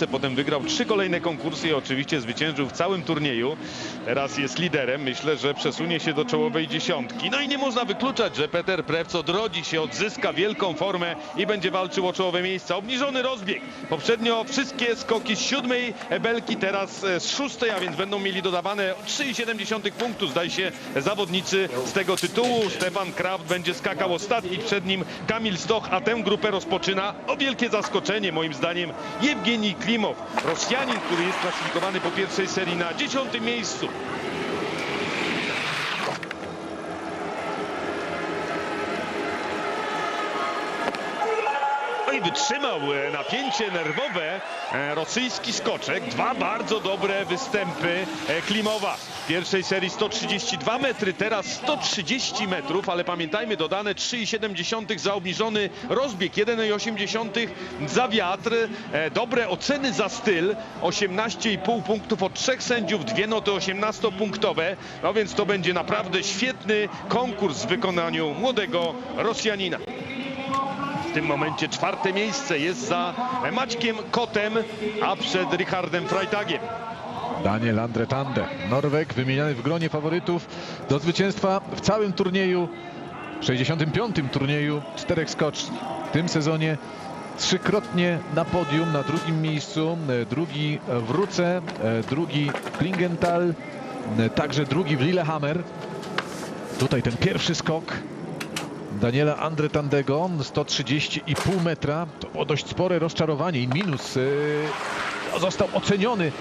Polsce, potem wygrał trzy kolejne konkursy i oczywiście zwyciężył w całym turnieju. Teraz jest liderem. Myślę, że przesunie się do czołowej dziesiątki. No i nie można wykluczać, że Peter Prewc odrodzi się, odzyska wielką formę i będzie walczył o czołowe miejsca. Obniżony rozbieg. Poprzednio wszystkie skoki z siódmej belki, teraz e, z szóstej, a więc będą mieli dodawane 3,7 punktu. Zdaje się zawodnicy z tego tytułu. Stefan Kraft będzie skakał ostatni, przed nim Kamil Stoch, a tę grupę rozpoczyna o wielkie zaskoczenie moim zdaniem Jewgenij Klimow, Rosjanin, który jest klasyfikowany po pierwszej serii na dziesiątym miejscu. Wytrzymał e, napięcie nerwowe e, rosyjski skoczek. Dwa bardzo dobre występy e, Klimowa. W pierwszej serii 132 metry, teraz 130 metrów, ale pamiętajmy dodane 3,7 za obniżony rozbieg, 1,8 za wiatr. Dobre oceny za styl, 18,5 punktów od trzech sędziów, dwie noty 18-punktowe. No więc to będzie naprawdę świetny konkurs w wykonaniu młodego Rosjanina. W tym momencie czwarte miejsce jest za Maćkiem Kotem, a przed Richardem Freitagiem. Daniel Andretande, Norweg wymieniany w gronie faworytów do zwycięstwa w całym turnieju, 65. turnieju czterech skoczni. W tym sezonie trzykrotnie na podium, na drugim miejscu, e, drugi w Ruce, e, drugi w Klingenthal, e, także drugi w Lillehammer. Tutaj ten pierwszy skok Daniela Andretandego, 130,5 metra. To było dość spore rozczarowanie i minus. No, został oceniony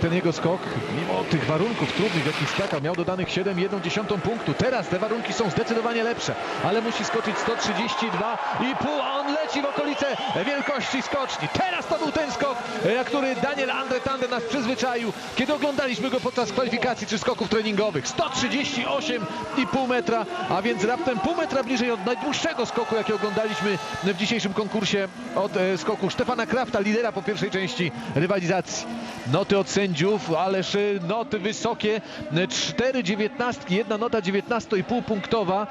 ten jego skok, mimo tych warunków trudnych, jakich skakał. Miał dodanych 7,1 punktu. Teraz te warunki są zdecydowanie lepsze, ale musi skoczyć 132,5, a on leci w okolice wielkości skoczni. Teraz to był ten skok, e, który Daniel Andretande nas przyzwyczaił, kiedy oglądaliśmy go podczas kwalifikacji czy skoków treningowych. 138,5 metra, a więc raptem pół metra bliżej od najdłuższego skoku, jaki oglądaliśmy w dzisiejszym konkursie od e, skoku Stefana Krafta, lidera po pierwszej części rywalizacji. Noty od sędziów, ależ e, noty wysokie, e, cztery dziewiętnastki, jedna nota 19,5 punktowa,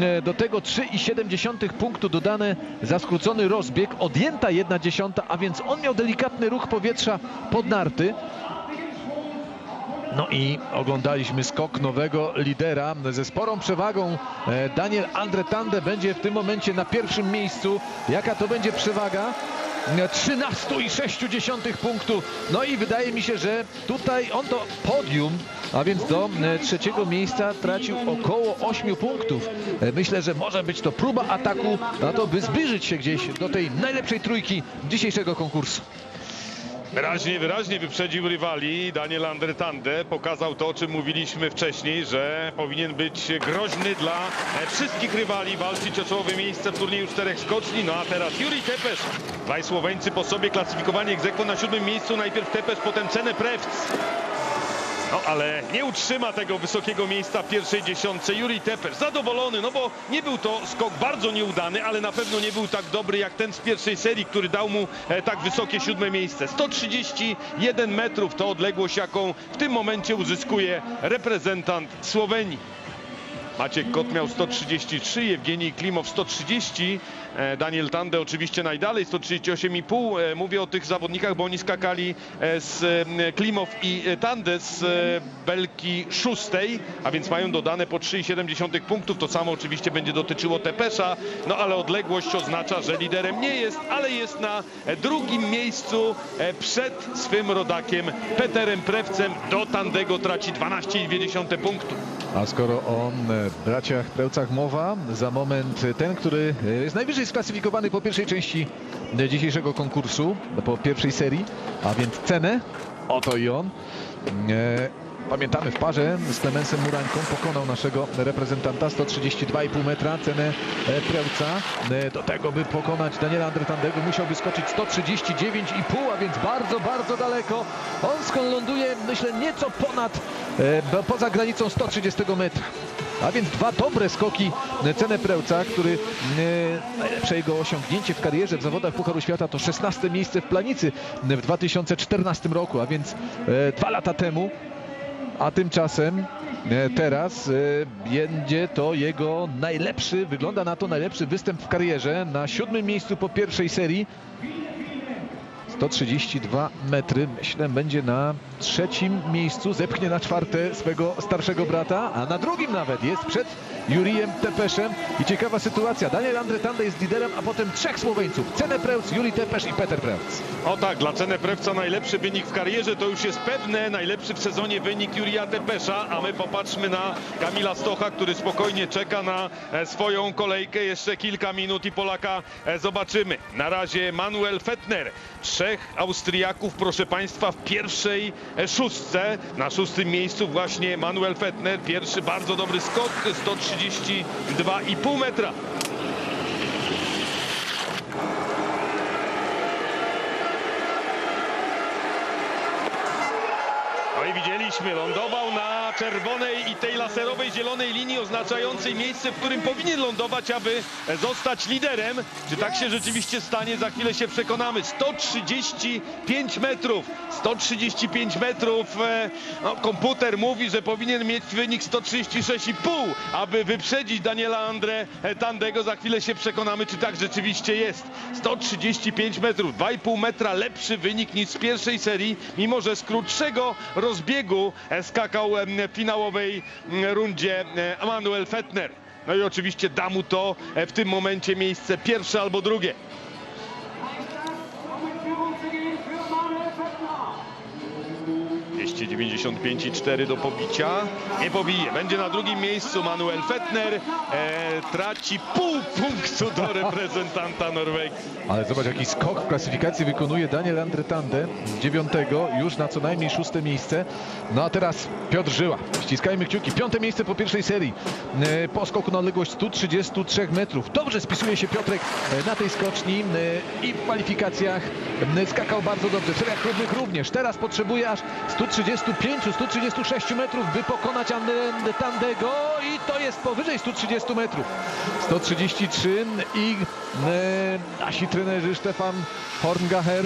e, do tego 3,7 punktu dodane za skrócony rozbieg, odjęta jedna dziesiąta, a więc on miał delikatny ruch powietrza pod narty. No i oglądaliśmy skok nowego lidera ze sporą przewagą. E, Daniel Andretande będzie w tym momencie na pierwszym miejscu. Jaka to będzie przewaga? E, 13,6 punktu. No i wydaje mi się, że tutaj on to podium, a więc do e, trzeciego miejsca tracił około 8 punktów. E, Myślę, że może być to próba ataku na to, by zbliżyć się gdzieś do tej najlepszej trójki dzisiejszego konkursu. Wyraźnie, wyraźnie wyprzedził rywali. Daniel Andretande pokazał to, o czym mówiliśmy wcześniej, że powinien być groźny dla e, wszystkich rywali, walczyć o czołowe miejsce w turnieju czterech skoczni. No a teraz Juri Tepesz. Dwaj Słoweńcy po sobie klasyfikowani egzekwo na siódmym miejscu. Najpierw Tepesz, potem Cenę Prewc. No ale nie utrzyma tego wysokiego miejsca w pierwszej dziesiątce. Juri Tepesz zadowolony, no bo nie był to skok bardzo nieudany, ale na pewno nie był tak dobry jak ten z pierwszej serii, który dał mu e, tak wysokie siódme miejsce. 131 metrów to odległość, jaką w tym momencie uzyskuje reprezentant Słowenii. Maciek Kot miał 133, Jewgenij Klimow 130, e, Daniel Tande oczywiście najdalej 138,5. E, Mówię o tych zawodnikach, bo oni skakali e, z Klimow i Tande z belki szóstej, a więc mają dodane po 3,7 punktów. To samo oczywiście będzie dotyczyło Tepesza, no ale odległość oznacza, że liderem nie jest, ale jest na drugim miejscu przed swym rodakiem Peterem Prewcem. Do Tandego traci 12,2 punktu. A skoro o e, braciach Prełcach mowa, za moment ten, który e, jest najwyżej sklasyfikowany po pierwszej części dzisiejszego konkursu, po pierwszej serii, a więc cenę, oto i on. E, Pamiętamy w parze z Klemensem Murańką pokonał naszego reprezentanta 132,5 metra cenę e, Prełca. Do tego by pokonać Daniela Andretandego musiałby skoczyć 139,5, a więc bardzo, bardzo daleko. On skąd ląduje myślę nieco ponad, poza granicą 130 metra. A więc dwa dobre skoki cenę Prełca, który najlepsze jego osiągnięcie w karierze w zawodach Pucharu Świata to 16 miejsce w Planicy w 2014 roku, a więc e, dwa lata temu. A tymczasem e, teraz e, będzie to jego najlepszy, wygląda na to najlepszy występ w karierze. Na siódmym miejscu po pierwszej serii. 132 metry. Myślę, będzie na trzecim miejscu. Zepchnie na czwarte swego starszego brata, a na drugim nawet jest przed Jurijem Tepeszem. I ciekawa sytuacja. Daniel Andretande jest liderem, a potem trzech Słoweńców. Cene Prełc, Juri Tepesz i Peter Prełc. O tak, dla cenę Prewca najlepszy wynik w karierze to już jest pewne. Najlepszy w sezonie wynik Jurija Tepesza, a my popatrzmy na Kamila Stocha, który spokojnie czeka na e, swoją kolejkę. Jeszcze kilka minut i Polaka e, zobaczymy. Na razie Manuel Fettner. Trzech Austriaków, proszę Państwa, w pierwszej e, szóstce. Na szóstym miejscu właśnie Manuel Fettner. Pierwszy bardzo dobry skok, 132,5 metra. No i widzieliśmy, lądował na czerwonej i tej laserowej zielonej linii oznaczającej miejsce, w którym powinien lądować, aby zostać liderem. Czy tak się rzeczywiście stanie? Za chwilę się przekonamy. 135 metrów. 135 metrów. E, No, komputer mówi, że powinien mieć wynik 136,5, aby wyprzedzić Daniela Andre Tandego. Za chwilę się przekonamy, czy tak rzeczywiście jest. 135 metrów, 2,5 metra lepszy wynik niż z pierwszej serii, mimo że z krótszego rozbiegu skakał w finałowej mm, rundzie e, Manuel Fettner. No i oczywiście da mu to e, w tym momencie miejsce pierwsze albo drugie. Führung 295,4 do pobicia. Nie pobije. Będzie na drugim miejscu Manuel Fettner. E, traci pół punktu do reprezentanta Norwegii. Ale zobacz, jaki skok w klasyfikacji wykonuje Daniel Andretande z dziewiątego już na co najmniej szóste miejsce. No a teraz Piotr Żyła. Ściskajmy kciuki. Piąte miejsce po pierwszej serii. E, Po skoku na odległość 133 metrów. Dobrze spisuje się Piotrek e, na tej skoczni e, i w kwalifikacjach skakał bardzo dobrze. W seriach również. Teraz potrzebuje aż 135-136 metrów, by pokonać Andretandego i to jest powyżej 130 metrów. 133 i e, nasi trenerzy Stefan Horngacher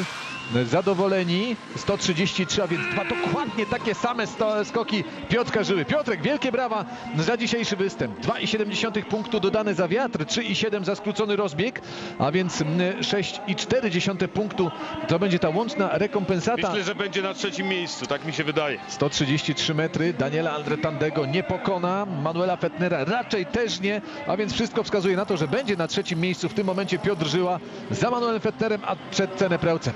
zadowoleni 133, a więc dwa dokładnie takie same skoki Piotrka Żyły. Piotrek, wielkie brawa za dzisiejszy występ. 2,7 punktu dodane za wiatr, 3,7 za skrócony rozbieg, a więc mm, 6,4 punktu to będzie ta łączna rekompensata. Myślę, że będzie na trzecim miejscu, tak mi się wydaje. 133 metry, Daniela Andretandego nie pokona, Manuela Fettnera raczej też nie, a więc wszystko wskazuje na to, że będzie na trzecim miejscu w tym momencie Piotr Żyła za Manuelem Fettnerem, a przed cenę Prełcem.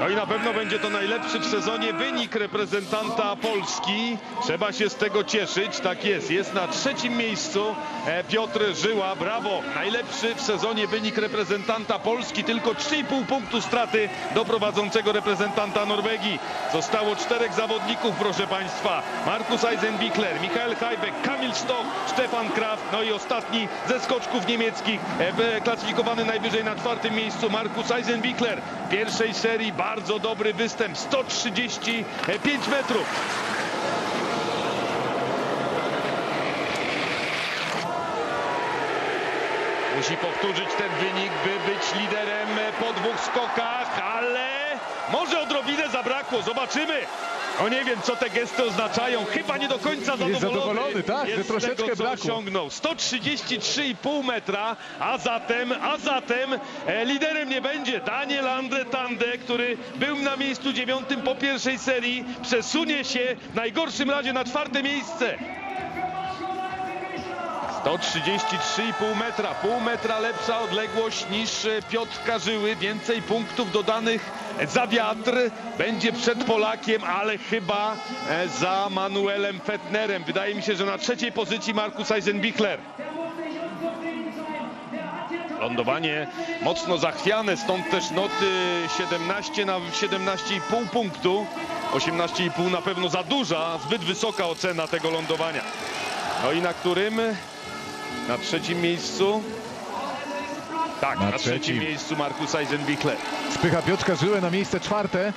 No i na pewno będzie to najlepszy w sezonie wynik reprezentanta Polski. Trzeba się z tego cieszyć. Tak jest. Jest na trzecim miejscu e, Piotr Żyła. Brawo. Najlepszy w sezonie wynik reprezentanta Polski. Tylko 3,5 punktu straty do prowadzącego reprezentanta Norwegii. Zostało czterech zawodników, proszę Państwa. Markus Eisenbichler, Michael Hajbek, Kamil Stoch, Stefan Kraft. No i ostatni ze skoczków niemieckich, e, klasyfikowany najwyżej na czwartym miejscu, Markus Eisenbichler. Pierwszej serii bardzo dobry występ, 135 metrów. Musi powtórzyć ten wynik, by być liderem po dwóch skokach, ale może odrobinę zabrakło, zobaczymy. No nie wiem, co te gesty oznaczają. Chyba nie do końca zadowolony. zadowolony, tak, jest że troszeczkę tego, co brakło. osiągnął. 133,5 metra, a zatem, a zatem e, liderem nie będzie Daniel Andretande, który był na miejscu dziewiątym po pierwszej serii. Przesunie się w najgorszym razie na czwarte miejsce. 133,5 metra, pół metra lepsza odległość niż e, Piotr Karzyły, więcej punktów dodanych za wiatr, będzie przed Polakiem, ale chyba e, za Manuelem Fettnerem. Wydaje mi się, że na trzeciej pozycji Markus Eisenbichler. Lądowanie mocno zachwiane, stąd też noty 17 na 17,5 punktu. 18,5 na pewno za duża, zbyt wysoka ocena tego lądowania. No i na którym? Na trzecim miejscu. Tak, Na na, trzecim trzecim. miejscu Markus Eisenbichler. Spycha Piotrka Żyłę na miejsce czwarte.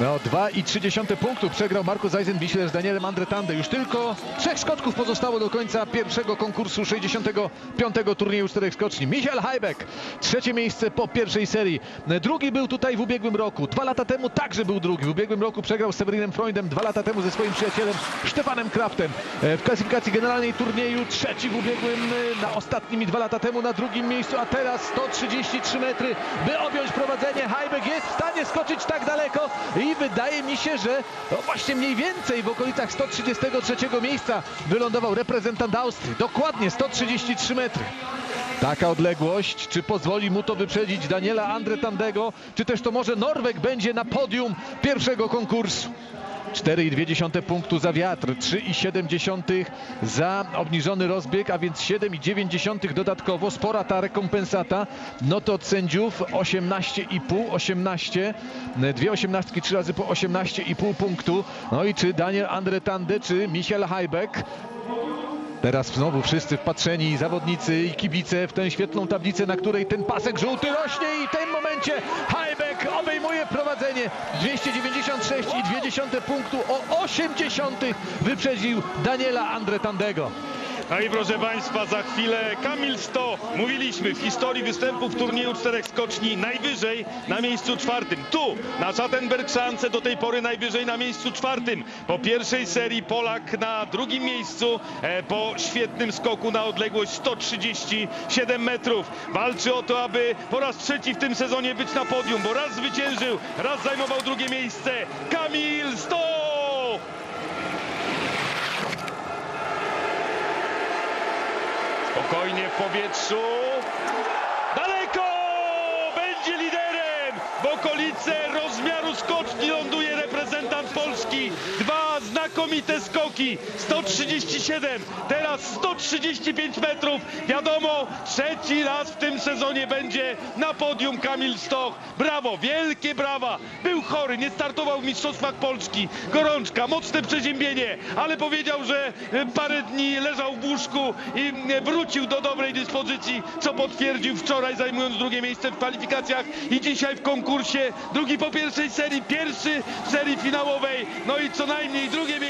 No 2,3 punktu przegrał Markus Eisenbichler z Danielem Andretande. Już tylko trzech skoczków pozostało do końca pierwszego konkursu 65. turnieju czterech skoczni. Michael Hajbek, trzecie miejsce po pierwszej serii. Drugi był tutaj w ubiegłym roku. Dwa lata temu także był drugi. W ubiegłym roku przegrał z Severinem Freundem. Dwa lata temu ze swoim przyjacielem Stefanem Kraftem. E, W klasyfikacji generalnej turnieju trzeci w ubiegłym, e, na ostatnim i dwa lata temu na drugim miejscu, a teraz 133 metry, by objąć prowadzenie. Hajbek jest w stanie skoczyć tak daleko i wydaje mi się, że no właśnie mniej więcej w okolicach 133 miejsca wylądował reprezentant Austrii. Dokładnie 133 metry. Taka odległość, czy pozwoli mu to wyprzedzić Daniela Andretandego, czy też to może Norweg będzie na podium pierwszego konkursu. 4,2 punktu za wiatr, 3,7 za obniżony rozbieg, a więc 7,9 dodatkowo. Spora ta rekompensata. No to od sędziów 18,5, 18, dwie osiemnastki, trzy razy po 18,5 punktu. No i czy Daniel Andretande, czy Michael Hajbek Teraz znowu wszyscy wpatrzeni, zawodnicy i kibice w tę świetlną tablicę, na której ten pasek żółty rośnie i w tym momencie Hajbek obejmuje prowadzenie. 296,2 punktu o 80 wyprzedził Daniela Andretandego. No i proszę Państwa, za chwilę Kamil Sto. Mówiliśmy w historii występów w turnieju czterech skoczni najwyżej na miejscu czwartym. Tu, na Schattenberg szance do tej pory najwyżej na miejscu czwartym. Po pierwszej serii Polak na drugim miejscu e, po świetnym skoku na odległość 137 metrów. Walczy o to, aby po raz trzeci w tym sezonie być na podium, bo raz zwyciężył, raz zajmował drugie miejsce. Kamil Sto! Spokojnie w powietrzu. Daleko! Będzie liderem! W okolice rozmiaru skoczni ląduje reprezentant Polski. Dwa znakomite skoki. 137, teraz 135 metrów. Wiadomo, trzeci raz w tym sezonie będzie na podium Kamil Stoch. Brawo, wielkie brawa. Był chory, nie startował w Mistrzostwach Polski. Gorączka, mocne przeziębienie, ale powiedział, że e, parę dni leżał w łóżku i e, wrócił do dobrej dyspozycji, co potwierdził wczoraj zajmując drugie miejsce w kwalifikacjach i dzisiaj w konkursie. Drugi po pierwszej serii, pierwszy w serii finałowej, no i co najmniej drugie miejsce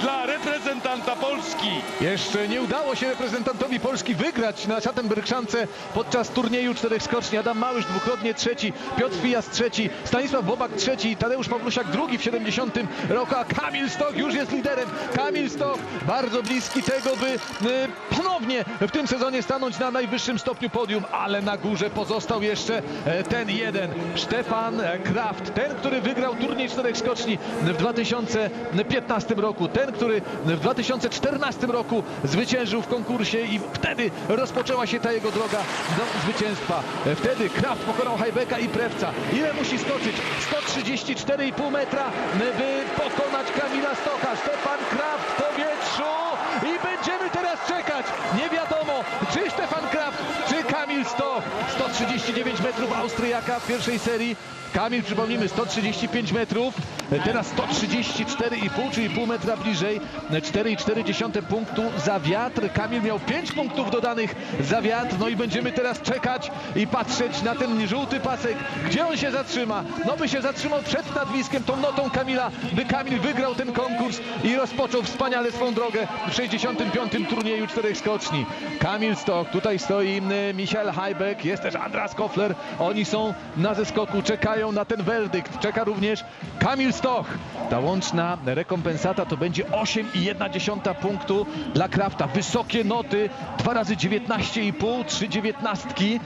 dla reprezentanta Polski. Jeszcze nie udało się reprezentantowi Polski wygrać na Schattenbergszance podczas turnieju czterech skoczni. Adam Małysz dwukrotnie trzeci, Piotr Fijas trzeci, Stanisław Bobak trzeci, Tadeusz Pawlusiak drugi w 70 roku, a Kamil Stoch już jest liderem. Kamil Stoch bardzo bliski tego, by y, ponownie w tym sezonie stanąć na najwyższym stopniu podium, ale na górze pozostał jeszcze e, ten jeden, Stefan Kraft, ten, który wygrał turniej czterech skoczni w 2015 roku, ten, który w 2014 roku zwyciężył w konkursie i wtedy rozpoczęła się ta jego droga do zwycięstwa. Wtedy Kraft pokonał Hajbeka i Prewca. Ile musi skoczyć? 134,5 metra, by pokonać Kamila Stocha. Stefan Kraft w powietrzu i będziemy teraz czekać. Nie wiadomo, czy Stefan Kraft, czy Kamil Stoch. 139 metrów Austriaka w pierwszej serii. Kamil, przypomnijmy, 135 metrów, teraz 134,5, czyli pół metra bliżej, 4,4 punktu za wiatr. Kamil miał 5 punktów dodanych za wiatr, no i będziemy teraz czekać i patrzeć na ten żółty pasek, gdzie on się zatrzyma. No by się zatrzymał przed nadwiskiem, tą notą Kamila, by Kamil wygrał ten konkurs i rozpoczął wspaniale swą drogę w 65. turnieju czterech skoczni. Kamil Stoch, tutaj stoi y, Michael Hajbek, jest też Andras Kofler, oni są na zeskoku, czekają na ten werdykt, czeka również Kamil Stoch. Ta łączna rekompensata to będzie 8,1 punktu dla Krafta. Wysokie noty, dwa razy 19,5, trzy dziewiętnastki.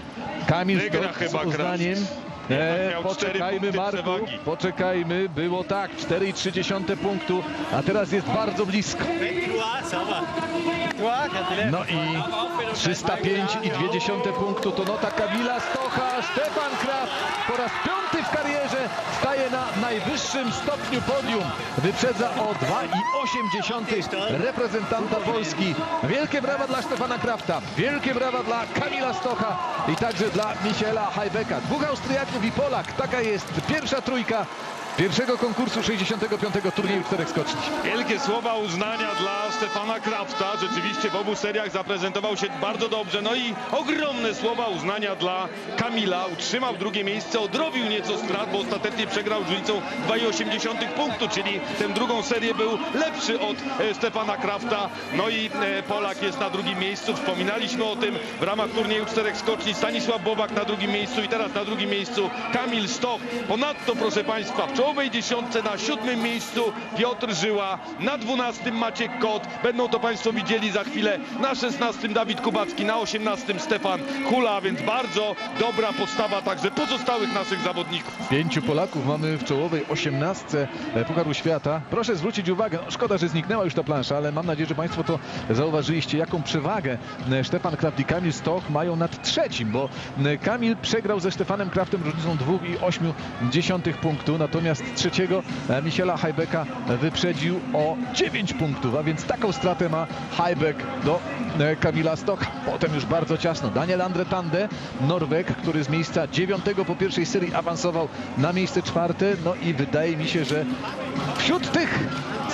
Kamil Wygra Stoch z uznaniem. Jednak E, poczekajmy Marku, przewagi. poczekajmy, było tak, 4,3 punktu, a teraz jest bardzo blisko. No i 305,2 punktu to nota Kamila Stefan Kraft po raz piąty w karierze staje na najwyższym stopniu podium. Wyprzedza o 2,8 reprezentanta Polski. Wielkie brawa dla Stefana Krafta, wielkie brawa dla Kamila Stocha i także dla Michaela Hajbeka. Dwóch Austriaków i Polak. Taka jest pierwsza trójka pierwszego konkursu 65. turnieju czterech skoczni. Wielkie słowa uznania dla Stefana Krafta. Rzeczywiście w obu seriach zaprezentował się bardzo dobrze. No i ogromne słowa uznania dla Kamila. Utrzymał drugie miejsce, odrobił nieco strat, bo ostatecznie przegrał różnicą 2,8 punktu, czyli tę drugą serię był lepszy od e, Stefana Krafta. No i e, Polak jest na drugim miejscu. Wspominaliśmy o tym w ramach turnieju czterech skoczni. Stanisław Bobak na drugim miejscu i teraz na drugim miejscu Kamil Stoch. Ponadto, proszę Państwa, w czołowej dziesiątce na siódmym miejscu Piotr Żyła, na dwunastym Maciek Kot. Będą to Państwo widzieli za chwilę. Na szesnastym Dawid Kubacki, na osiemnastym Stefan Hula, więc bardzo dobra postawa także pozostałych naszych zawodników. Pięciu Polaków mamy w czołowej osiemnastce e, Pucharu Świata. Proszę zwrócić uwagę, no szkoda, że zniknęła już ta plansza, ale mam nadzieję, że Państwo to zauważyliście, jaką przewagę e, Stefan Kraft i Kamil Stoch mają nad trzecim, bo e, Kamil przegrał ze Stefanem Kraftem różnicą 2,8 punktu, natomiast trzeciego e, Michela Hajbeka wyprzedził o 9 punktów, a więc taką stratę ma Hajbek do e, Kamila Stocha. Potem już bardzo ciasno. Daniel Andre Tande, Norweg, który z miejsca dziewiątego po pierwszej serii awansował na miejsce czwarte. No i wydaje mi się, że wśród tych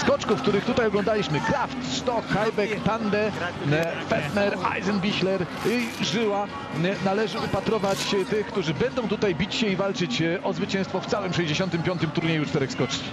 skoczków, których tutaj oglądaliśmy, Kraft, Stock, Hajbek, Tande, e, Fettner, Eisenbichler i Żyła, e, należy upatrować tych, którzy będą tutaj bić się i walczyć e, o zwycięstwo w całym 65. turnieju czterech skoczni.